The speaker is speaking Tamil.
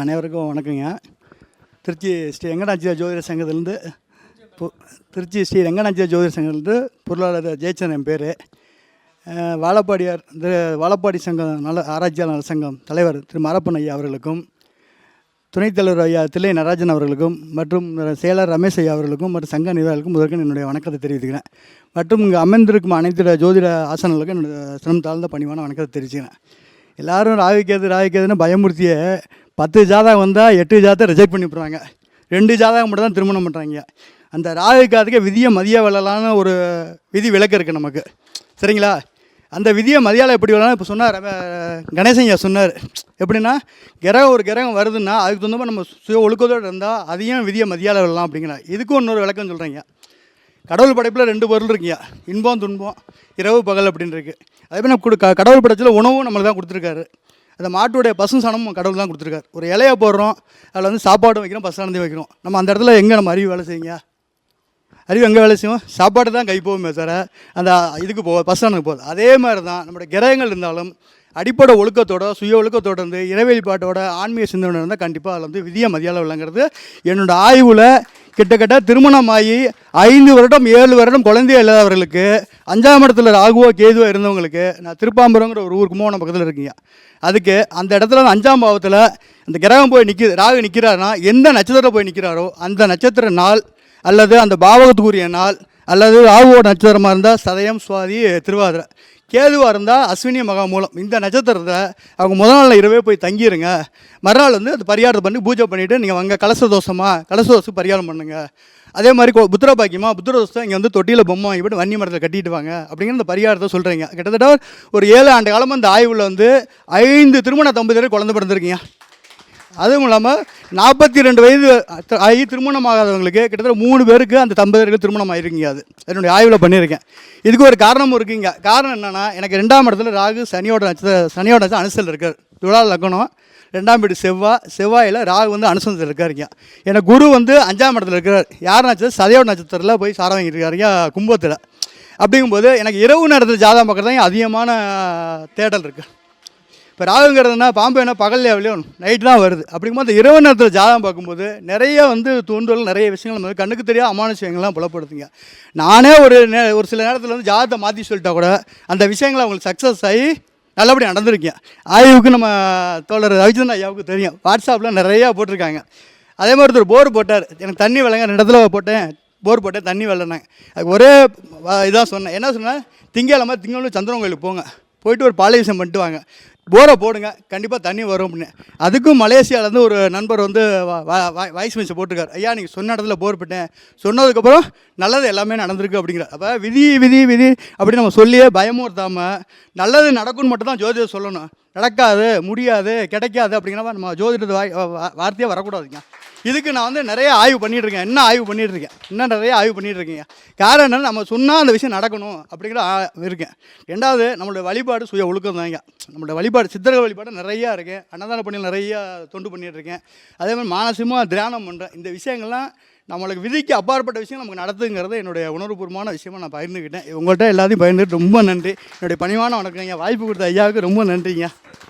அனைவருக்கும் வணக்கங்க. திருச்சி ஸ்ரீ வெங்கடாச்சியா ஜோதிட சங்கத்திலேருந்து திருச்சி ஸ்ரீ ரங்கநாச்சியா ஜோதிட சங்கத்திலேருந்து பொருளாளர் ஜெயச்சந்திரன் என் பேர். வாழப்பாடியார் இந்த வாழப்பாடி சங்கம் நல ஆராய்ச்சியாளர் நல சங்கம் தலைவர் திரு மரப்பன் ஐயா அவர்களுக்கும் துணைத் தலைவர் ஐயா தில்லை நடராஜன் அவர்களுக்கும் மற்றும் செயலர் ரமேஷ் ஐயா அவர்களுக்கும் மற்றும் சங்க நிர்வாகிகளுக்கும் முதற்கன் என்னுடைய வணக்கத்தை தெரிவித்துக்கிறேன். மற்றும் இங்கே அமர்ந்திருக்கும் அனைத்து ஜோதிட ஆசனங்களுக்கும் என்னுடைய சிரமம் தாழ்ந்த பணிவான வணக்கத்தை தெரிவிச்சுக்கிறேன். எல்லாரும் ராவிக்கேது ராவிக்கேதுன்னு பயமுறுத்திய பத்து ஜாதகம் வந்தால் எட்டு ஜாதகம் ரிஜெக்ட் பண்ணிவிடுறாங்க ரெண்டு ஜாதகம் மட்டும் தான் திருமணம் பண்ணுறாங்க அந்த ராகுக்காதுக்கு விதியை மதிய வெல்லலான்னு ஒரு விதி விளக்கு இருக்குது நமக்கு. சரிங்களா? அந்த விதியை மதியால் எப்படி வரலாம் இப்போ சொன்னார் கணேசன் ஐயா சொன்னார். எப்படின்னா கிரகம் ஒரு கிரகம் வருதுன்னா அதுக்கு தகுந்த மாதிரி நம்ம சுய ஒழுக்கத்தோடு இருந்தால் அதையும் விதியை மதியால் விழலாம் அப்படிங்கிற இதுக்கும் இன்னொரு விளக்கம் சொல்கிறீங்க கடவுள் படைப்பில் ரெண்டு பொருள் இருக்குங்க. இன்பம் துன்பம் இரவு பகல் அப்படின்னு இருக்குது அதே மாதிரி நம்ம கடவுள் படைச்சில் உணவும் நம்மளுக்கு தான் கொடுத்துருக்காரு. அந்த மாட்டுடைய பசு சாணமும் கடவுள் தான் கொடுத்துருக்காரு. ஒரு இலையை போடுறோம் அதில் வந்து சாப்பாடும் வைக்கிறோம் பசு சாணத்தையும் வைக்கிறோம். நம்ம அந்த இடத்துல எங்கே நம்ம அறிவு வேலை செய்யுங்க? அறிவு எங்கே வேலை செய்வோம் சாப்பாடு தான் கை போகுமே தவிர அந்த இதுக்கு போக பஸ்டாண்டுக்கு போகுது. அதே மாதிரி தான் நம்மளுடைய கிரகங்கள் இருந்தாலும் அடிப்படை ஒழுக்கத்தோட சுய ஒழுக்கத்தோட இருந்து இறைவெளிப்பாட்டோட ஆன்மீக சிந்தனை இருந்தால் கண்டிப்பாக அதில் வந்து விதிய மதியால் விளங்குறது என்னோட ஆய்வில் கிட்டத்தட்ட திருமணமாகி ஐந்து வருடம் ஏழு வருடம் குழந்தைய இல்லாதவர்களுக்கு அஞ்சாம் இடத்துல ராகுவோ கேதுவோ இருந்தவங்களுக்கு நான் திருப்பாம்பரங்கிற ஒரு ஊர் கும்பகோணம் பக்கத்தில் இருக்கீங்க. அதுக்கு அந்த இடத்துல அஞ்சாம் பாவத்தில் அந்த கிரகம் போய் நிற்கி ராகு நிற்கிறாருன்னா எந்த நட்சத்திரம் போய் நிற்கிறாரோ அந்த நட்சத்திர நாள் அல்லது அந்த பாவகத்துக்குரிய நாள் அல்லது ராகுவோட நட்சத்திரமாக இருந்தால் சதயம் சுவாதி திருவாதிரை. கேதுவாக இருந்தால் அஸ்வினி மகாமூலம் இந்த நட்சத்திரத்தை அவங்க முதல் நாள் இரவே போய் தங்கிடுங்க மறுநாள் வந்து அது பரிகாரம் பண்ணி பூஜை பண்ணிவிட்டு நீங்கள் அங்கே கலச தோஷமாக கலச தோசம் பரிகாரம் பண்ணுங்க. அதே மாதிரி கோ- புத்திர பாக்கியமாக புத்திர தோசை இங்கே வந்து தொட்டியில் பொம்மை வாங்கிட்டு வன்னி மரத்தில் கட்டிட்டு வாங்க அப்படிங்கிற இந்த பரிகாரத்தை சொல்கிறீங்க கிட்டத்தட்ட ஒரு ஏழு ஆண்டு காலமாக இந்த ஆய்வில் வந்து ஐந்து திருமண தம்பதியர் குழந்தை பிறந்திருக்கீங்க. அதுவும் இல்லாமல் நாற்பத்தி ரெண்டு வயது ஆகி திருமணம் ஆகாதவங்களுக்கு கிட்டத்தட்ட மூணு பேருக்கு அந்த தம்பதியர்கள் திருமணம் ஆகிருக்கீங்க அது. என்னுடைய ஆய்வில் பண்ணியிருக்கேன். இதுக்கு ஒரு காரணமும் இருக்குங்க. காரணம் என்னென்னா எனக்கு ரெண்டாம் இடத்துல ராகு சனியோட நட்சத்திர சனியோட நட்சத்திரம் அனுசல் இருக்கார் துழா லக்னம் ரெண்டாம் வீடு செவ்வாய் செவ்வாயில் ராகு வந்து அனுசனத்தில் இருக்காருங்க. எனக்கு குரு வந்து அஞ்சாம் இடத்துல இருக்கிறார். யார் நட்சத்திரம் சதையோட நட்சத்திரத்தில் போய் சார வாங்கியிருக்காருங்க கும்பத்தில். அப்படிங்கும்போது எனக்கு இரவு நேரத்தில் ஜாதகம் பார்க்குறது தான் அதிகமான தேடல் இருக்குது இப்போ ராகுங்கிறதுனா பாம்பு என்ன பகல் எவ்வளோ நைட்டு தான் வருது. அப்படிங்கும்போது அந்த இரவு நேரத்தில் ஜாதகம் பார்க்கும்போது நிறைய வந்து தூண்டுதல் நிறைய விஷயங்கள் வந்து கண்ணுக்கு தெரியாத அமானுஷங்கள்லாம் புலப்படுத்துங்க நானே ஒரு நே ஒரு சில நேரத்தில் வந்து ஜாதகத்தை மாற்றி சொல்லிட்டா கூட அந்த விஷயங்கள் அவங்களுக்கு சக்ஸஸ் ஆகி நல்லபடியாக நடந்திருக்கேன் ஆய்வுக்கு நம்ம தோழர் ரவிச்சந்திரன் ஐயாவுக்கு தெரியும். வாட்ஸ்அப்பில் நிறையா போட்டிருக்காங்க. அதே மாதிரி ஒருத்தர் போர் போட்டார். எனக்கு தண்ணி விளங்க ரெண்டு இடத்துல போட்டேன். போர் போட்டேன் தண்ணி வெள்ளனாங்க அது ஒரே இதாக சொன்னேன். என்ன சொன்னேன் திங்கக்கிழமை திங்களும் சந்திரன் கோயிலுக்கு போங்க. போயிட்டு ஒரு பாலிவேஷன் பண்ணிட்டு வாங்க. போரை போடுங்க. கண்டிப்பாக தண்ணி வரும் அப்படின்னு. அதுக்கும் மலேசியாவிலேருந்து ஒரு நண்பர் வந்து வாய்ஸ் மெசேஜ் போட்டிருக்காரு. ஐயா நீங்கள் சொன்ன இடத்துல போர் போட்டேன். சொன்னதுக்கப்புறம் நல்லது எல்லாமே நடந்திருக்கு அப்படிங்கிற அப்போ விதி விதி விதி அப்படின்னு நம்ம சொல்லியே பயமுறுத்தாமல் நல்லது நடக்கும்னு மட்டும் தான் ஜோதிடம் சொல்லணும். நடக்காது முடியாது கிடைக்காது அப்படிங்கிறப்ப நம்ம ஜோதிடத்தை வாய் வார்த்தையே வரக்கூடாதுங்க. இதுக்கு நான் வந்து நிறைய ஆய்வு பண்ணிட்டு இருக்கேன் என்ன ஆய்வு பண்ணிகிட்டு இருக்கேன் இன்னும் நிறைய ஆய்வு பண்ணிகிட்டு இருக்கீங்க காரணம் என்னன்னா நம்ம சொன்னால் அந்த விஷயம் நடக்கணும் அப்படிங்கிற இருக்கேன். ரெண்டாவது நம்மளுடைய வழிபாடு சுய ஒழுக்கம் தாங்க. நம்மளுடைய வழிபாடு சித்தர்கள் வழிபாடு நிறையா இருக்கேன் அன்னதான பணியில் நிறையா தொண்டு பண்ணிகிட்டு இருக்கேன் அதே மாதிரி மானசமாக தியானம் பண்ணுறேன் இந்த விஷயங்கள்லாம் நம்மளுக்கு விதிக்கு அப்பாற்பட்ட விஷயம் நமக்கு நடத்துங்கிறது என்னுடைய உணர்வுபூர்வமான விஷயமா நான் பகிர்ந்துக்கிட்டேன். உங்கள்கிட்ட எல்லாத்தையும் பகிர்ந்துட்டு ரொம்ப நன்றி. என்னுடைய பணிவான வணக்கங்க. வாய்ப்பு கொடுத்த ஐயாவுக்கு ரொம்ப நன்றிங்க.